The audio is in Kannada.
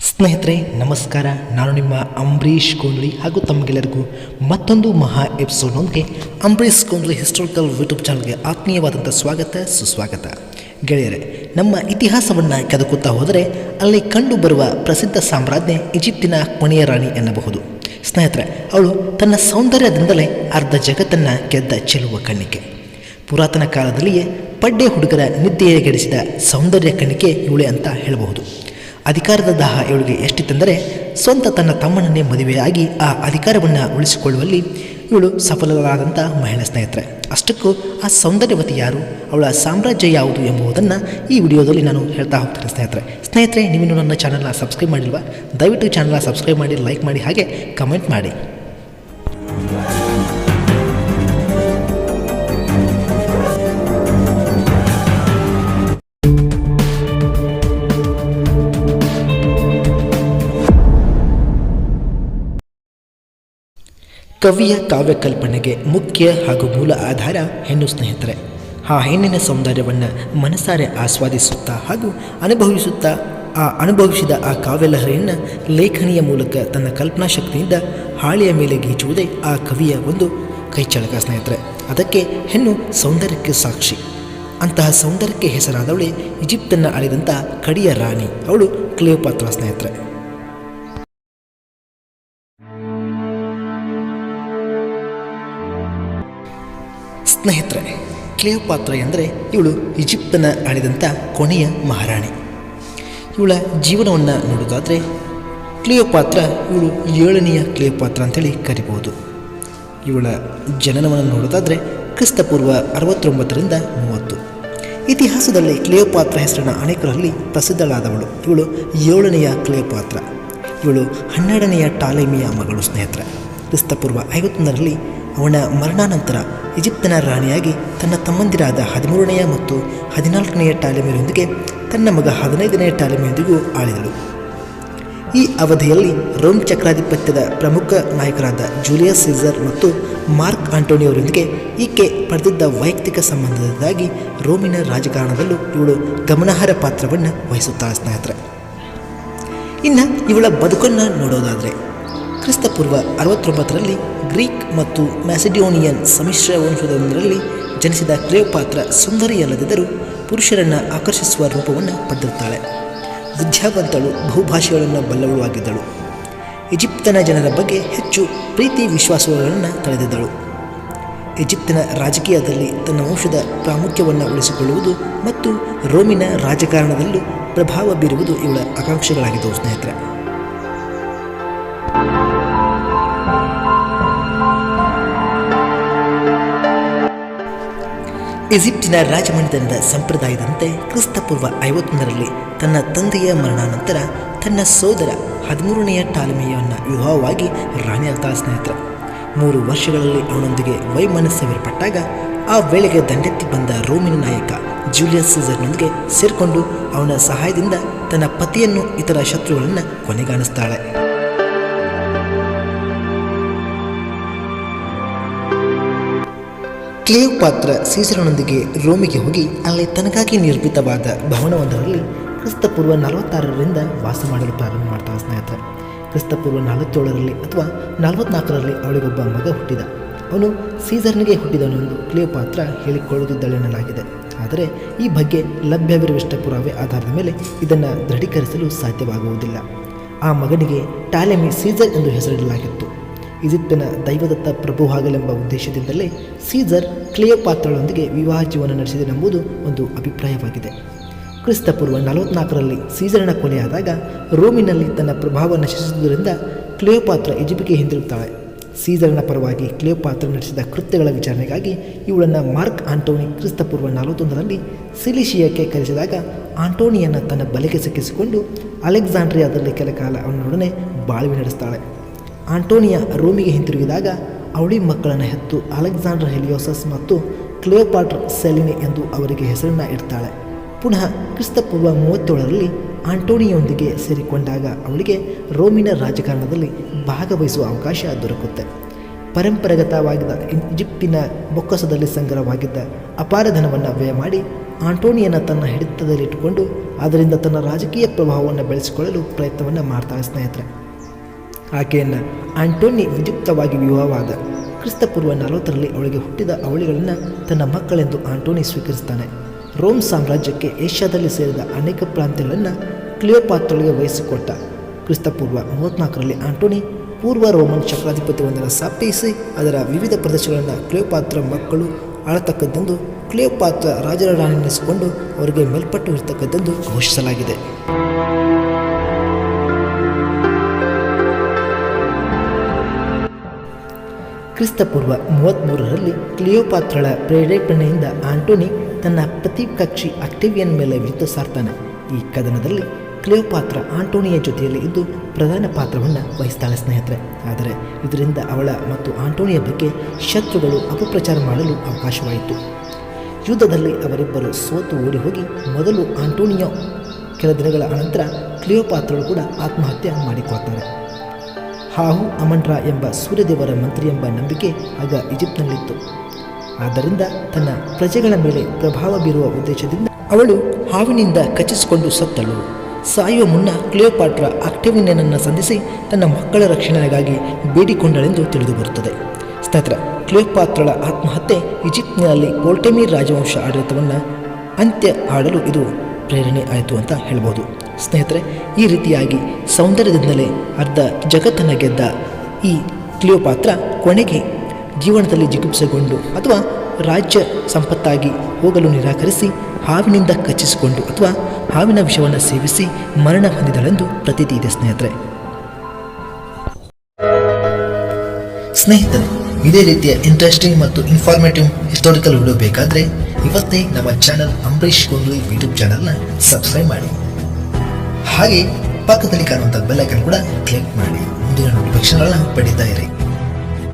ಸ್ನೇಹಿತರೆ, ನಮಸ್ಕಾರ. ನಾನು ನಿಮ್ಮ ಅಂಬರೀಷ್ ಕೊಂಡ್ಲಿ ಹಾಗೂ ತಮಗೆಲ್ಲರಿಗೂ ಮತ್ತೊಂದು ಮಹಾ ಎಪಿಸೋಡ್ನೊಂದಿಗೆ ಅಂಬರೀಷ್ ಕೊಂಡ್ಲಿ ಹಿಸ್ಟೋರಿಕಲ್ ಯೂಟ್ಯೂಬ್ ಚಾನಲ್ಗೆ ಆತ್ಮೀಯವಾದಂಥ ಸ್ವಾಗತ, ಸುಸ್ವಾಗತ. ಗೆಳೆಯರೆ, ನಮ್ಮ ಇತಿಹಾಸವನ್ನು ಕೆದಕುತ್ತಾ ಹೋದರೆ ಅಲ್ಲಿ ಕಂಡುಬರುವ ಪ್ರಸಿದ್ಧ ಸಾಮ್ರಾಜ್ಞೆ ಈಜಿಪ್ಟಿನ ಕೊನೆಯ ರಾಣಿ ಎನ್ನಬಹುದು. ಸ್ನೇಹಿತರೆ, ಅವಳು ತನ್ನ ಸೌಂದರ್ಯದಿಂದಲೇ ಅರ್ಧ ಜಗತ್ತನ್ನು ಗೆದ್ದ ಚೆಲುವ ಕಣ್ಣಿಕೆ. ಪುರಾತನ ಕಾಲದಲ್ಲಿಯೇ ಪಡ್ಡೆ ಹುಡುಗರ ನಿದ್ದೆಗೆಡಿಸಿದ ಸೌಂದರ್ಯ ಕಣಿಕೆ ಇವಳೆ ಅಂತ ಹೇಳಬಹುದು. ಅಧಿಕಾರದ ದಾಹ ಇವಳಿಗೆ ಎಷ್ಟಿತ್ತೆಂದರೆ ಸ್ವಂತ ತನ್ನ ತಮ್ಮನನ್ನೇ ಮದುವೆಯಾಗಿ ಆ ಅಧಿಕಾರವನ್ನು ಉಳಿಸಿಕೊಳ್ಳುವಲ್ಲಿ ಇವಳು ಸಫಲರಾದಂಥ ಮಹಿಳಾ ಸ್ನೇಹಿತರೆ. ಅಷ್ಟಕ್ಕೂ ಆ ಸೌಂದರ್ಯವತಿ ಯಾರು, ಅವಳ ಸಾಮ್ರಾಜ್ಯ ಯಾವುದು ಎಂಬುದನ್ನು ಈ ವಿಡಿಯೋದಲ್ಲಿ ನಾನು ಹೇಳ್ತಾ ಹೋಗ್ತೀನಿ ಸ್ನೇಹಿತರೆ. ಸ್ನೇಹಿತರೆ ನೀವು ನನ್ನ ಚಾನಲ್ನ ಸಬ್ಸ್ಕ್ರೈಬ್ ಮಾಡಿಲ್ವಾ? ದಯವಿಟ್ಟು ಚಾನಲ್ನ ಸಬ್ಸ್ಕ್ರೈಬ್ ಮಾಡಿ ಲೈಕ್ ಮಾಡಿ ಹಾಗೆ ಕಮೆಂಟ್ ಮಾಡಿ. ಕವಿಯ ಕಾವ್ಯಕಲ್ಪನೆಗೆ ಮುಖ್ಯ ಹಾಗೂ ಮೂಲ ಆಧಾರ ಹೆಣ್ಣು ಸ್ನೇಹಿತರೆ. ಆ ಹೆಣ್ಣಿನ ಸೌಂದರ್ಯವನ್ನು ಮನಸಾರೆ ಆಸ್ವಾದಿಸುತ್ತಾ ಹಾಗೂ ಅನುಭವಿಸುತ್ತಾ ಆ ಅನುಭವಿಸಿದ ಆ ಕಾವ್ಯಲಹರಿಯನ್ನು ಲೇಖನಿಯ ಮೂಲಕ ತನ್ನ ಕಲ್ಪನಾ ಶಕ್ತಿಯಿಂದ ಹಾಳೆಯ ಮೇಲೆ ಗೀಚುವುದೇ ಆ ಕವಿಯ ಒಂದು ಕೈಚಳಕ ಸ್ನೇಹಿತರೆ. ಅದಕ್ಕೆ ಹೆಣ್ಣು ಸೌಂದರ್ಯಕ್ಕೆ ಸಾಕ್ಷಿ. ಅಂತಹ ಸೌಂದರ್ಯಕ್ಕೆ ಹೆಸರಾದವಳೆ ಈಜಿಪ್ತನ್ನು ಆಳಿದಂಥ ಕಡಿಯ ರಾಣಿ. ಅವಳು ಕ್ಲಿಯೋಪಾತ್ರ ಸ್ನೇಹಿತರೆ. ಸ್ನೇಹಿತರೆ, ಕ್ಲಿಯೋಪಾತ್ರ ಎಂದರೆ ಇವಳು ಈಜಿಪ್ತನ ಆಳಿದಂಥ ಕೊನೆಯ ಮಹಾರಾಣಿ. ಇವಳ ಜೀವನವನ್ನು ನೋಡೋದಾದರೆ ಕ್ಲಿಯೋಪಾತ್ರ ಇವಳು ಏಳನೆಯ ಕ್ಲಿಯೋಪಾತ್ರ ಅಂತೇಳಿ ಕರಿಬೋದು ಇವಳ ಜನನವನ್ನು ನೋಡೋದಾದರೆ ಕ್ರಿಸ್ತಪೂರ್ವ ಅರವತ್ತೊಂಬತ್ತರಿಂದ ಮೂವತ್ತು. ಇತಿಹಾಸದಲ್ಲಿ ಕ್ಲಿಯೋಪಾತ್ರ ಹೆಸರಿನ ಅನೇಕರಲ್ಲಿ ಪ್ರಸಿದ್ಧಳಾದವಳು. ಇವಳು ಏಳನೆಯ ಕ್ಲಿಯೋಪಾತ್ರ. ಇವಳು ಹನ್ನೆರಡನೆಯ ಟಾಲೆಮಿಯ ಮಗಳು ಸ್ನೇಹಿತರೆ. ಕ್ರಿಸ್ತಪೂರ್ವ ಐವತ್ತೊಂದರಲ್ಲಿ ಅವನ ಮರಣಾನಂತರ ಈಜಿಪ್ತನ ರಾಣಿಯಾಗಿ ತನ್ನ ತಮ್ಮಂದಿರಾದ ಹದಿಮೂರನೆಯ ಮತ್ತು ಹದಿನಾಲ್ಕನೆಯ ಟಾಲೆಮಿಯರೊಂದಿಗೆ ತನ್ನ ಮಗ ಹದಿನೈದನೆಯ ಟಾಲೆಮಿಯೊಂದಿಗೂ ಆಳಿದಳು. ಈ ಅವಧಿಯಲ್ಲಿ ರೋಮ್ ಚಕ್ರಾಧಿಪತ್ಯದ ಪ್ರಮುಖ ನಾಯಕರಾದ ಜೂಲಿಯಸ್ ಸೀಸರ್ ಮತ್ತು ಮಾರ್ಕ್ ಆಂಟೋನಿಯವರೊಂದಿಗೆ ಈಕೆ ಪಡೆದಿದ್ದ ವೈಯಕ್ತಿಕ ಸಂಬಂಧದಿಂದಾಗಿ ರೋಮಿನ ರಾಜಕಾರಣದಲ್ಲೂ ಇವಳು ಗಮನಾರ್ಹ ಪಾತ್ರವನ್ನು ವಹಿಸುತ್ತಾಳೆ ಸ್ನೇಹಿತರೆ. ಇನ್ನು ಇವಳ ಬದುಕನ್ನು ನೋಡೋದಾದರೆ ಕ್ರಿಸ್ತಪೂರ್ವ ಅರವತ್ತೊಂಬತ್ತರಲ್ಲಿ ಗ್ರೀಕ್ ಮತ್ತು ಮ್ಯಾಸಿಡೋನಿಯನ್ ಸಮ್ಮಿಶ್ರ ವಂಶದೊಂದರಲ್ಲಿ ಜನಿಸಿದ ಕ್ಲಿಯೋಪಾತ್ರ ಸುಂದರಿಯಲ್ಲದಿದ್ದರೂ ಪುರುಷರನ್ನು ಆಕರ್ಷಿಸುವ ರೂಪವನ್ನು ಪಡೆದಿರುತ್ತಾಳೆ. ವಿದ್ಯಾವಂತಳು ಬಹುಭಾಷೆಗಳನ್ನು ಬಲ್ಲವಳು ಆಗಿದ್ದಳು ಈಜಿಪ್ತನ ಜನರ ಬಗ್ಗೆ ಹೆಚ್ಚು ಪ್ರೀತಿ ವಿಶ್ವಾಸಗಳನ್ನು ತಳೆದಿದ್ದಳು. ಈಜಿಪ್ತಿನ ರಾಜಕೀಯದಲ್ಲಿ ತನ್ನ ವಂಶದ ಪ್ರಾಮುಖ್ಯವನ್ನು ಉಳಿಸಿಕೊಳ್ಳುವುದು ಮತ್ತು ರೋಮಿನ ರಾಜಕಾರಣದಲ್ಲೂ ಪ್ರಭಾವ ಬೀರುವುದು ಇವಳ ಆಕಾಂಕ್ಷೆಗಳಾಗಿದ್ದವು, ಸ್ನೇಹಿತರೆ. ಈಜಿಪ್ಟಿನ ರಾಜಮನೆತನದ ಸಂಪ್ರದಾಯದಂತೆ ಕ್ರಿಸ್ತಪೂರ್ವ ಐವತ್ತೊಂದರಲ್ಲಿ ತನ್ನ ತಂದೆಯ ಮರಣಾನಂತರ ತನ್ನ ಸೋದರ ಹದಿಮೂರನೆಯ ಟಾಲಮೆಯನ್ನು ವಿವಾಹವಾಗಿ ರಾಣಿಯಾಗ್ತಾಳ ಸ್ನೇಹಿತರು. ಮೂರು ವರ್ಷಗಳಲ್ಲಿ ಅವನೊಂದಿಗೆ ವೈಮನಸ್ಸವೇರ್ಪಟ್ಟಾಗ ಆ ವೇಳೆಗೆ ದಂಡೆತ್ತಿ ಬಂದ ರೋಮಿನ ನಾಯಕ ಜೂಲಿಯಸ್ ಸೀಸರ್ನೊಂದಿಗೆ ಸೇರಿಕೊಂಡು ಅವನ ಸಹಾಯದಿಂದ ತನ್ನ ಪತಿಯನ್ನು ಇತರ ಶತ್ರುಗಳನ್ನು ಕೊನೆಗಾಣಿಸ್ತಾಳೆ. ಕ್ಲೇವ್ ಪಾತ್ರ ಸೀಸರನೊಂದಿಗೆ ರೋಮಿಗೆ ಹೋಗಿ ಅಲ್ಲಿ ತನಗಾಗಿ ನಿರ್ಮಿತವಾದ ಭವನವೊಂದರಲ್ಲಿ ಕ್ರಿಸ್ತಪೂರ್ವ ನಲವತ್ತಾರರಿಂದ ವಾಸ ಮಾಡಲು ಪ್ರಾರಂಭ ಮಾಡ್ತಾಳೆ ಸ್ನೇಹಿತರೆ ಕ್ರಿಸ್ತಪೂರ್ವ ನಲವತ್ತೇಳರಲ್ಲಿ ಅಥವಾ ನಲವತ್ನಾಲ್ಕರಲ್ಲಿ ಅವಳಿಗೊಬ್ಬ ಮಗ ಹುಟ್ಟಿದ. ಅವನು ಸೀಸರ್ನಿಗೆ ಹುಟ್ಟಿದವನೆಂದು ಕ್ಲೇವ್ ಪಾತ್ರ ಹೇಳಿಕೊಳ್ಳುತ್ತಿದ್ದಳೆನ್ನಲಾಗಿದೆ. ಆದರೆ ಈ ಬಗ್ಗೆ ಲಭ್ಯವಿರುವಷ್ಟ ಪುರಾವೆ ಆಧಾರದ ಮೇಲೆ ಇದನ್ನು ದೃಢೀಕರಿಸಲು ಸಾಧ್ಯವಾಗುವುದಿಲ್ಲ. ಆ ಮಗನಿಗೆ ಟಾಲೆಮಿ ಸೀಸರ್ ಎಂದು ಹೆಸರಿಡಲಾಗಿತ್ತು. ಈಜಿಪ್ತಿನ ದೈವದತ್ತ ಪ್ರಭುವಾಗಲೆಂಬ ಉದ್ದೇಶದಿಂದಲೇ ಸೀಸರ್ ಕ್ಲಿಯೋಪಾತ್ರಳೊಂದಿಗೆ ವಿವಾಹ ಜೀವನ ನಡೆಸಿದನೆಂಬುದು ಒಂದು ಅಭಿಪ್ರಾಯವಾಗಿದೆ. ಕ್ರಿಸ್ತಪೂರ್ವ ನಲವತ್ನಾಲ್ಕರಲ್ಲಿ ಸೀಸರ್ನ ಕೊನೆಯಾದಾಗ ರೋಮಿನಲ್ಲಿ ತನ್ನ ಪ್ರಭಾವ ನಶಿಸುವುದರಿಂದ ಕ್ಲಿಯೋಪಾತ್ರ ಈಜಿಪ್ಟಿಗೆ ಹಿಂದಿರುತ್ತಾಳೆ ಸೀಸರ್ನ ಪರವಾಗಿ ಕ್ಲಿಯೋಪಾತ್ರ ನಡೆಸಿದ ಕೃತ್ಯಗಳ ವಿಚಾರಣೆಗಾಗಿ ಇವಳನ್ನು ಮಾರ್ಕ್ ಆಂಟೋನಿ ಕ್ರಿಸ್ತಪೂರ್ವ ನಲವತ್ತೊಂದರಲ್ಲಿ ಸಿಲಿಶಿಯಾಕ್ಕೆ ಕರೆಸಿದಾಗ ಆಂಟೋನಿಯನ್ನು ತನ್ನ ಬಲೆಗೆ ಸಿಕ್ಕಿಸಿಕೊಂಡು ಅಲೆಕ್ಸಾಂಡ್ರಿಯಾದಲ್ಲಿ ಕೆಲ ಕಾಲ ಅವನೊಡನೆ ಬಾಳ್ವೆ ನಡೆಸ್ತಾಳೆ. ಆಂಟೋನಿಯಾ ರೋಮಿಗೆ ಹಿಂತಿರುಗಿದಾಗ ಅವಳಿ ಮಕ್ಕಳನ್ನು ಹೆತ್ತು ಅಲೆಕ್ಸಾಂಡರ್ ಹೆಲಿಯೋಸಸ್ ಮತ್ತು ಕ್ಲಿಯೋಪಾಟ್ರ್ ಸೆಲಿನಿ ಎಂದು ಅವರಿಗೆ ಹೆಸರನ್ನು ಇಡ್ತಾಳೆ. ಪುನಃ ಕ್ರಿಸ್ತಪೂರ್ವ ಮೂವತ್ತೇಳರಲ್ಲಿ ಆಂಟೋನಿಯೊಂದಿಗೆ ಸೇರಿಕೊಂಡಾಗ ಅವಳಿಗೆ ರೋಮಿನ ರಾಜಕಾರಣದಲ್ಲಿ ಭಾಗವಹಿಸುವ ಅವಕಾಶ ದೊರಕುತ್ತೆ. ಪರಂಪರಾಗತವಾಗಿದ್ದ ಈಜಿಪ್ಟಿನ ಬೊಕ್ಕಸದಲ್ಲಿ ಸಂಗ್ರಹವಾಗಿದ್ದ ಅಪಾರ ಧನವನ್ನು ವ್ಯಯ ಮಾಡಿ ಆಂಟೋನಿಯನ್ನ ತನ್ನ ಹಿಡಿತದಲ್ಲಿಟ್ಟುಕೊಂಡು, ಅದರಿಂದ ತನ್ನ ರಾಜಕೀಯ ಪ್ರಭಾವವನ್ನು ಬೆಳೆಸಿಕೊಳ್ಳಲು ಪ್ರಯತ್ನವನ್ನು ಮಾಡ್ತಾಳೆ ಸ್ನೇಹಿತರೆ. ಆಕೆಯನ್ನು ಆಂಟೋನಿ ವಿದ್ಯುಕ್ತವಾಗಿ ವಿವಾಹವಾದ ಕ್ರಿಸ್ತಪೂರ್ವ ನಲವತ್ತರಲ್ಲಿ ಅವಳಿಗೆ ಹುಟ್ಟಿದ ಅವಳಿಗಳನ್ನು ತನ್ನ ಮಕ್ಕಳೆಂದು ಆಂಟೋನಿ ಸ್ವೀಕರಿಸ್ತಾನೆ. ರೋಮ್ ಸಾಮ್ರಾಜ್ಯಕ್ಕೆ ಏಷ್ಯಾದಲ್ಲಿ ಸೇರಿದ ಅನೇಕ ಪ್ರಾಂತ್ಯಗಳನ್ನು ಕ್ಲಿಯೋಪಾತ್ರಳಿಗೆ ವಹಿಸಿಕೊಟ್ಟ ಕ್ರಿಸ್ತಪೂರ್ವ ಮೂವತ್ತ್ನಾಲ್ಕರಲ್ಲಿ ಆಂಟೋನಿ ಪೂರ್ವ ರೋಮನ್ ಚಕ್ರಾಧಿಪತ್ಯವೊಂದನ್ನು ಸ್ಥಾಪಿಸಿ ಅದರ ವಿವಿಧ ಪ್ರದೇಶಗಳನ್ನು ಕ್ಲಿಯೋಪಾತ್ರ ಮಕ್ಕಳು ಆಳತಕ್ಕದ್ದೆಂದು ಕ್ಲಿಯೋಪಾತ್ರ ರಾಜರ ರಾಣಿನೆನಿಸಿಕೊಂಡು ಅವರಿಗೆ ಮೇಲ್ಪಟ್ಟು ಇರತಕ್ಕದ್ದೆಂದು ಘೋಷಿಸಲಾಗಿದೆ. ಕ್ರಿಸ್ತಪೂರ್ವ ಮೂವತ್ತ್ಮೂರರಲ್ಲಿ ಕ್ಲಿಯೋಪಾತ್ರಳ ಪ್ರೇರೇಪಣೆಯಿಂದ ಆಂಟೋನಿ ತನ್ನ ಪ್ರತಿಕಕ್ಷಿ ಆಕ್ಟಿವಿಯನ್ ಮೇಲೆ ವಿರುದ್ಧ ಸಾರ್ತಾನೆ. ಈ ಕದನದಲ್ಲಿ ಕ್ಲಿಯೋಪಾತ್ರ ಆಂಟೋನಿಯ ಜೊತೆಯಲ್ಲಿ ಇದ್ದು ಪ್ರಧಾನ ಪಾತ್ರವನ್ನು ವಹಿಸ್ತಾಳೆ ಸ್ನೇಹಿತರೆ. ಆದರೆ ಇದರಿಂದ ಅವಳ ಮತ್ತು ಆಂಟೋನಿಯ ಬಗ್ಗೆ ಶತ್ರುಗಳು ಅಪಪ್ರಚಾರ ಮಾಡಲು ಅವಕಾಶವಾಯಿತು. ಯುದ್ಧದಲ್ಲಿ ಅವರಿಬ್ಬರು ಸೋತು ಓಡಿ ಹೋಗಿ ಮೊದಲು ಆಂಟೋನಿಯೋ ಕೆಲ ದಿನಗಳ ಅನಂತರ ಕ್ಲಿಯೋಪಾತ್ರಳು ಕೂಡ ಆತ್ಮಹತ್ಯೆ ಮಾಡಿಕೊಳ್ತಾರೆ. ಹಾಹು ಅಮಂಡ್ರಾ ಎಂಬ ಸೂರ್ಯದೇವರ ಮಂತ್ರಿ ಎಂಬ ನಂಬಿಕೆ ಆಗ ಈಜಿಪ್ಟ್ನಲ್ಲಿತ್ತು. ಆದ್ದರಿಂದ ತನ್ನ ಪ್ರಜೆಗಳ ಮೇಲೆ ಪ್ರಭಾವ ಬೀರುವ ಉದ್ದೇಶದಿಂದ ಅವಳು ಹಾವಿನಿಂದ ಕಚ್ಚಿಸಿಕೊಂಡು ಸತ್ತಳು. ಸಾಯುವ ಮುನ್ನ ಕ್ಲಿಯೋಪಾಟ್ರ ಆಕ್ಟಿವಿನಿಯನನ್ನು ಸಂಧಿಸಿ ತನ್ನ ಮಕ್ಕಳ ರಕ್ಷಣೆಗಾಗಿ ಬೇಡಿಕೊಂಡಳೆಂದು ತಿಳಿದುಬರುತ್ತದೆ. ಸ್ನೇಹಿತರ ಕ್ಲಿಯೋಪಾತ್ರಳ ಆತ್ಮಹತ್ಯೆ ಈಜಿಪ್ಟ್ನಲ್ಲಿ ಪೋಲ್ಟೆಮಿ ರಾಜವಂಶ ಆಡಳಿತವನ್ನು ಅಂತ್ಯ ಆಡಲು ಇದು ಪ್ರೇರಣೆ ಆಯಿತು ಅಂತ ಹೇಳ್ಬೋದು. ಸ್ನೇಹಿತರೆ, ಈ ರೀತಿಯಾಗಿ ಸೌಂದರ್ಯದಿಂದಲೇ ಅರ್ಧ ಜಗತ್ತನ್ನು ಗೆದ್ದ ಈ ಕ್ಲಿಯೋಪಾತ್ರ ಕೊನೆಗೆ ಜೀವನದಲ್ಲಿ ಜಿಗುಪ್ಸೆಗೊಂಡು ಅಥವಾ ರಾಜ್ಯ ಸಂಪತ್ತಾಗಿ ಹೋಗಲು ನಿರಾಕರಿಸಿ ಹಾವಿನಿಂದ ಕಚ್ಚಿಸಿಕೊಂಡು ಅಥವಾ ಹಾವಿನ ವಿಷವನ್ನು ಸೇವಿಸಿ ಮರಣ ಹೊಂದಿದಳೆಂದು ಪ್ರತೀತಿ ಇದೆ ಸ್ನೇಹಿತರೆ. ಸ್ನೇಹಿತರೆ, ಇದೇ ರೀತಿಯ ಇಂಟ್ರೆಸ್ಟಿಂಗ್ ಮತ್ತು ಇನ್ಫಾರ್ಮೇಟಿವ್ ಹಿಸ್ಟೋರಿಕಲ್ ವಿಡಿಯೋ ಬೇಕಾದರೆ ಇವತ್ತೇ ನಮ್ಮ ಚಾನಲ್ ಅಂಬರೀಶ್ ಕೊಂಡ್ಲಿ ಯೂಟ್ಯೂಬ್ ಚಾನಲ್ನ ಸಬ್ಸ್ಕ್ರೈಬ್ ಮಾಡಿ. ಹಾಗೆ ಪಕ್ಕದಲ್ಲಿ ಕಾಣುವಂಥ ಬೆಲ್ಲೈಕನ್ ಕೂಡ ಕ್ಲಿಕ್ ಮಾಡಿ. ಮುಂದಿನ ನೋಟಿಫಿಕೇಶನ್ಗಳನ್ನ ಪಡೀತಾ ಇರಿ.